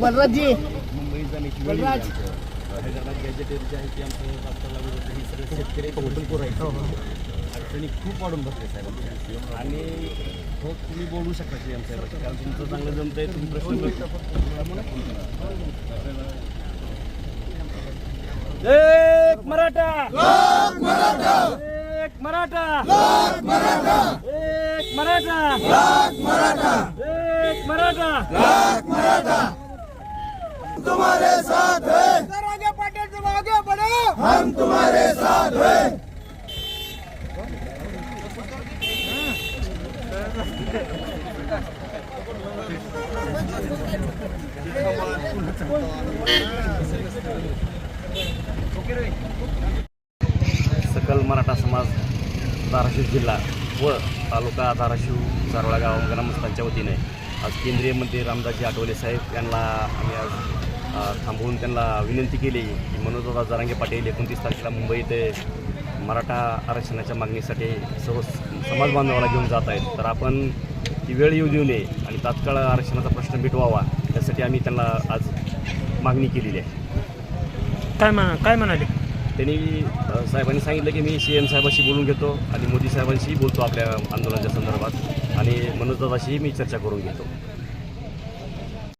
Balraj ji Balraj. Hyderabad gazetted जे आहे ते आमचं होतं हे सगळे शेतकरी कौटुंबिक आहेत. अडचणी खूप वाढून बसले साहेब. आणि हो तुम्ही बोलू शकता सी एम साहेबांशी कारण तुमचं चांगलं जमत आहे तुम्ही प्रश्न एक मराठा एक मराठा! एक मराठा! एक मराठा! एक मराठा! तुम्हारे साथ है आगे पटेल तुम आगे बढ़ो हम तुम्हारे साथ हैं। सकल मराठा समाज धाराशिव जिल्हा व तालुका धाराशिव सारोळा गाव ग्रामस्थांच्या वतीने आज केंद्रीय मंत्री रामदासजी आठवले साहेब यांना आम्ही आज थांबवून त्यांना विनंती केली की मनोजदादा जरांगे पाटील एकोणतीस तारखेला मुंबई येथे मराठा आरक्षणाच्या मागणीसाठी सर्व समाज बांधवाला घेऊन जात आहेत. तर आपण ती वेळ येऊ देऊ नये आणि तात्काळ आरक्षणाचा प्रश्न मिटवावा त्यासाठी आम्ही त्यांना आज मागणी केलेली आहे. काय म्हणा काय म्हणाले? त्यांनी साहेबांनी सांगितलं की मी सी एम साहेबांशी बोलून घेतो आणि मोदी साहेबांशी बोलतो आपल्या आंदोलनाच्या संदर्भात. आणि मनोजदादाशी मी चर्चा करून घेतो.